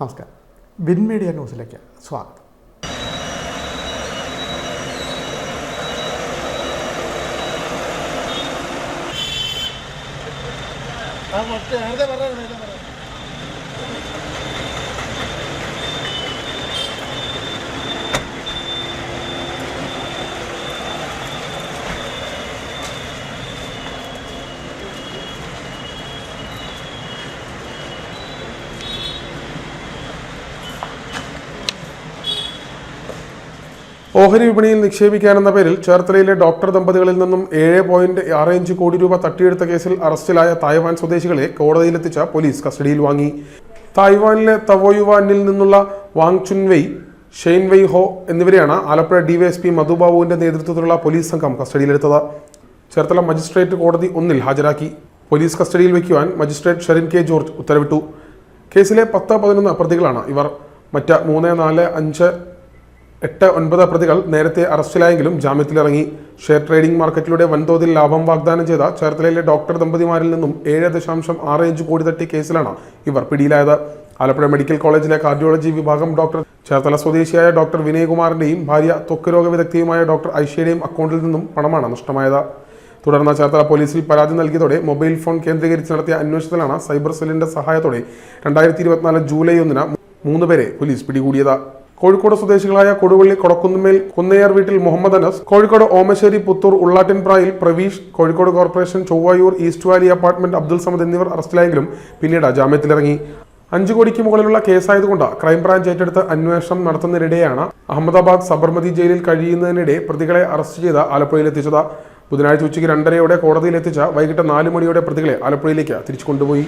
നമസ്കാരം. Win media ന്യൂസിലേക്ക് സ്വാഗതം. ആ നേരത്തെ പറഞ്ഞത് ഓഹരി വിപണിയിൽ നിക്ഷേപിക്കാനെന്ന പേരിൽ ചേർത്തലയിലെ ഡോക്ടർ ദമ്പതികളിൽ നിന്നും ഏഴ് പോയിന്റ് ആറ് അഞ്ച് കോടി രൂപ തട്ടിയെടുത്ത കേസിൽ അറസ്റ്റിലായ തായ്വാൻ സ്വദേശികളെ കോടതിയിലെത്തിച്ച പോലീസ് കസ്റ്റഡിയിൽ വാങ്ങി. തായ്വാനിലെ തവോയുവാനിൽ നിന്നുള്ള വാങ് ചുൻവെയ് ഷെയ്ൻ വെയ് ഹോ എന്നിവരെയാണ് ആലപ്പുഴ ഡിവൈഎസ്പി മധുബാബുവിന്റെ നേതൃത്വത്തിലുള്ള പോലീസ് സംഘം കസ്റ്റഡിയിലെടുത്തത്. ചേർത്തല മജിസ്ട്രേറ്റ് കോടതി ഒന്നിൽ ഹാജരാക്കി. പോലീസ് കസ്റ്റഡിയിൽ വയ്ക്കുവാൻ മജിസ്ട്രേറ്റ് ഷെറിൻ കെ ജോർജ് ഉത്തരവിട്ടു. കേസിലെ പത്ത് പതിനൊന്ന് പ്രതികളാണ് ഇവർ. മറ്റ് മൂന്ന് നാല് അഞ്ച് എട്ട് ഒൻപത് പ്രതികൾ നേരത്തെ അറസ്റ്റിലായെങ്കിലും ജാമ്യത്തിലിറങ്ങി. ഷെയർ ട്രേഡിംഗ് മാർക്കറ്റിലൂടെ വൻതോതിൽ ലാഭം വാഗ്ദാനം ചെയ്ത ചേർത്തലയിലെ ഡോക്ടർ ദമ്പതിമാരിൽ നിന്നും ഏഴ് ദശാംശം ആറ് അഞ്ച് കോടി തട്ടിയ കേസിലാണ് ഇവർ പിടിയിലായത്. ആലപ്പുഴ മെഡിക്കൽ കോളേജിലെ കാർഡിയോളജി വിഭാഗം ഡോക്ടർ ചേർത്തല സ്വദേശിയായ ഡോക്ടർ വിനയകുമാറിന്റെയും ഭാര്യ ത്വക്ക് രോഗ വിദഗ്ധയുമായ ഡോക്ടർ ഐശ്വര്യയും അക്കൗണ്ടിൽ നിന്നും പണമാണ് നഷ്ടമായത്. തുടർന്ന് ചേർത്തല പോലീസിൽ പരാതി നൽകിയതോടെ മൊബൈൽ ഫോൺ കേന്ദ്രീകരിച്ച് നടത്തിയ അന്വേഷണത്തിലാണ് സൈബർ സെല്ലിന്റെ സഹായത്തോടെ രണ്ടായിരത്തി ഇരുപത്തിനാല് ജൂലൈ ഒന്നിന് മൂന്ന് പേരെ പോലീസ് പിടികൂടിയത്. കോഴിക്കോട് സ്വദേശികളായ കൊടുവള്ളി കൊടക്കുന്നുമേൽ കുന്നയാർ വീട്ടിൽ Muhammad Anas Kozhikode Omassery Puthur ഉള്ളാട്ടിൻപ്രായിൽ Praveesh Kozhikode corporation Chovvayur east valley apartment Abdul Samad എന്നിവർ അറസ്റ്റിലായെങ്കിലും പിന്നീട് ജാമ്യത്തിലിറങ്ങി. അഞ്ചു കോടിക്ക് മുകളിലുള്ള കേസായതുകൊണ്ട് ക്രൈംബ്രാഞ്ച് ഏറ്റെടുത്ത് അന്വേഷണം നടത്തുന്നതിനിടെയാണ് അഹമ്മദാബാദ് സബർമതി ജയിലിൽ കഴിയുന്നതിനിടെ പ്രതികളെ അറസ്റ്റ് ചെയ്ത് ആലപ്പുഴയിലെത്തിച്ചത് ബുധനാഴ്ച ഉച്ചയ്ക്ക് രണ്ടരയോടെ കോടതിയിലെത്തിച്ച വൈകിട്ട് നാല് മണിയോടെ പ്രതികളെ ആലപ്പുഴയിലേക്ക് തിരിച്ചു കൊണ്ടുപോയി.